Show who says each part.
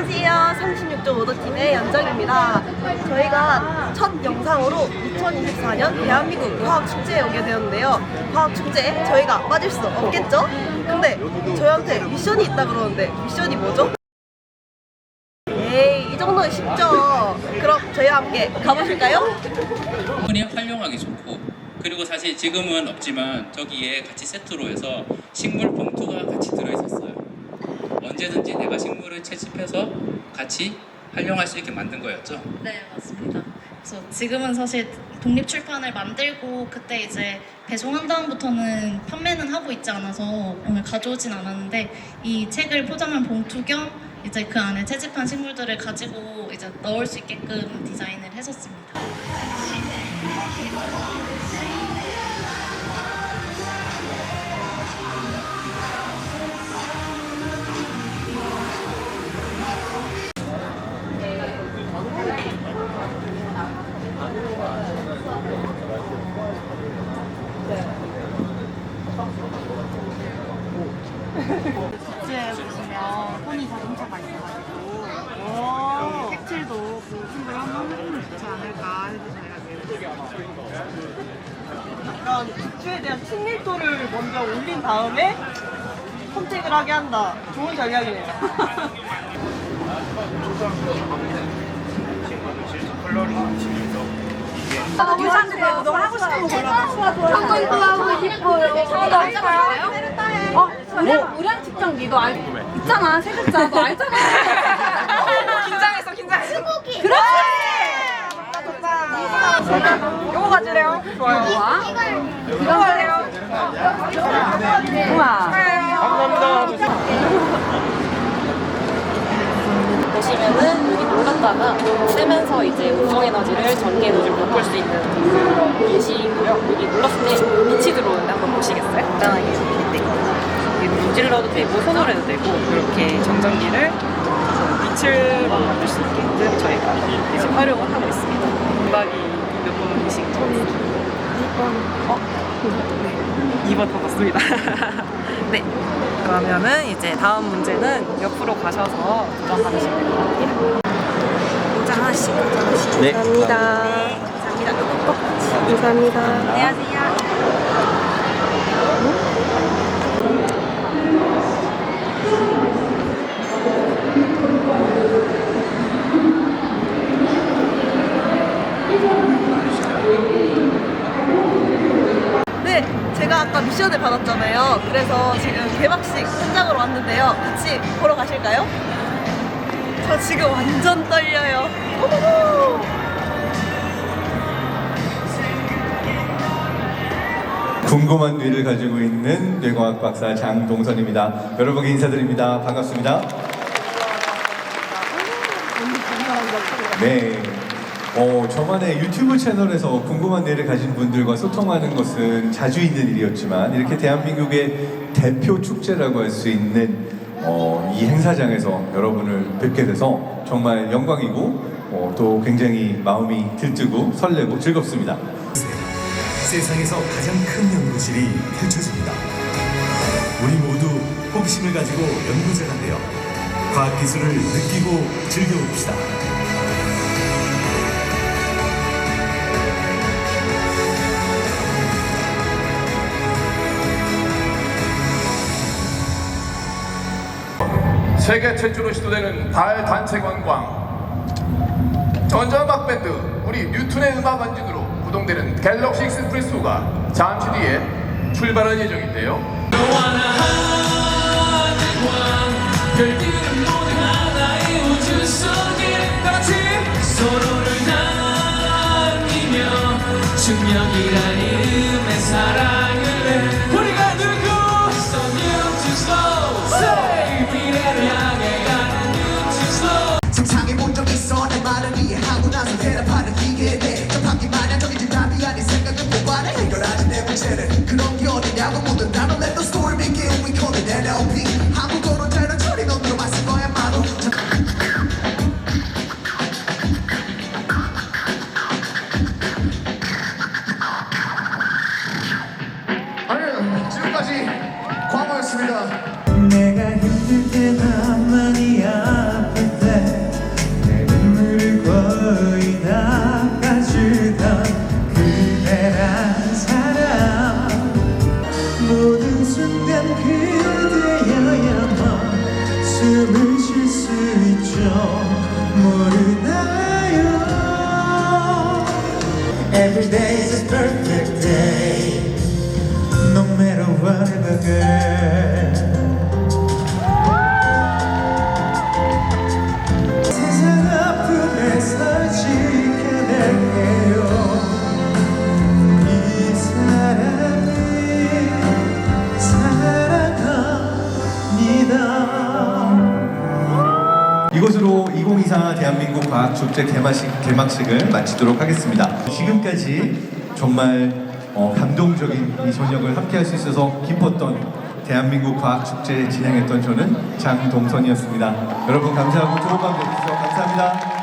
Speaker 1: 안녕하세요. 36.5도팀의 연정입니다. 저희가 첫 영상으로 2024년 대한민국 과학축제에 오게 되었는데요. 과학축제 저희가 빠질 수 없겠죠? 근데 저희한테 미션이 있다 그러는데 미션이 뭐죠? 에이, 이 정도는 쉽죠. 그럼 저희와 함께 가보실까요?
Speaker 2: 충분히 활용하기 좋고 그리고 사실 지금은 없지만 저기에 같이 세트로 해서 식물 봉투가 같이 들어있었어요. 언제든지 내가 식물을 채집해서 같이 활용할 수 있게 만든 거였죠.
Speaker 3: 네, 맞습니다. 그래서 지금은 사실 독립 출판을 만들고 그때 이제 배송한 다음부터는 판매는 하고 있지 않아서 오늘 가져오진 않았는데 이 책을 포장한 봉투 겸 이제 그 안에 채집한 식물들을 가지고 이제 넣을 수 있게끔 디자인을 했었습니다.
Speaker 4: 부츠에 보시면 허니 자동차가 있어가지고 그 색칠도 그 친구를 한번 해주면 좋지 않을까 해서 저희가
Speaker 1: 약간 부추에 대한 친밀도를 먼저 올린 다음에 선택을 하게 한다. 좋은 전략이네요.
Speaker 4: 유산들 너 하고 싶은 거 골라
Speaker 5: 한번도 하고 싶어요. 너 알잖아요? 어, 우량, 우량 측정기 너 알, 있잖아. 세 글자 너 알잖아.
Speaker 4: 긴장했어 긴장했어. 그렇지 요거 가지래요 좋아요
Speaker 5: 좋아.
Speaker 4: 이거 가지래요
Speaker 5: 우와.
Speaker 6: 보시면은 여기 물 갖다가 쐬면서 이제 우성 에너지를 전기 에너지를 바꿀 수 있는 그런 예시고요. 여기 눌렀을 때 빛이 들어오는데 한번 보시겠어요? 간단하게 문질러도 되고 손으로 해도 되고 이렇게 정전기를 빛을 만들 수 있게끔 저희가 이제 활용을 하고 있습니다. 음악이 몇번 보신 거? 2번. 어? 네. 2번 더 맞습니다. 네. 그러면은 이제 다음 문제는 옆으로 가셔서 도전하시면 될것 같아요. 문제 하나씩 도전하시죠.
Speaker 7: 네.
Speaker 1: 감사합니다. 감사합니다.
Speaker 6: 안녕하세요.
Speaker 1: 네, 제가 아까 미션을 받았잖아요. 그래서 지금 개막식 현장으로 왔는데요. 같이 보러 가실까요? 저 지금 완전 떨려요. 호호호!
Speaker 7: 궁금한 뇌를 가지고 있는 뇌과학 박사 장동선입니다. 여러분께 인사드립니다. 반갑습니다. 네. 어, 저만의 유튜브 채널에서 궁금한 뇌를 가진 분들과 소통하는 것은 자주 있는 일이었지만 이렇게 대한민국의 대표 축제라고 할 수 있는 어, 이 행사장에서 여러분을 뵙게 돼서 정말 영광이고 어, 또 굉장히 마음이 들뜨고 설레고 즐겁습니다.
Speaker 8: 세상에서 가장 큰 연구실이 펼쳐집니다. 우리 모두 호기심을 가지고 연구자가 되어 과학기술을 느끼고 즐겨봅시다.
Speaker 9: 세계 최초로 시도되는 달 단체 관광. 전자음악 밴드 우리 뉴튼의 음악 원진으로 구동되는 갤럭시 익스프레소가 잠시 뒤에 출발할 예정인데요.
Speaker 10: 서로
Speaker 11: 문제는 그런 게 어디냐고 그대여야만 숨을 쉴 수 있죠 모르나요 Every day is a perfect day No matter what I get
Speaker 7: 이것으로 2024 대한민국 과학축제 개막식, 개막식을 마치도록 하겠습니다. 지금까지 정말 어, 감동적인 이 저녁을 함께할 수 있어서 기뻤던 대한민국 과학축제 진행했던 저는 장동선이었습니다. 여러분 감사하고 좋은 밤 되십시오. 감사합니다.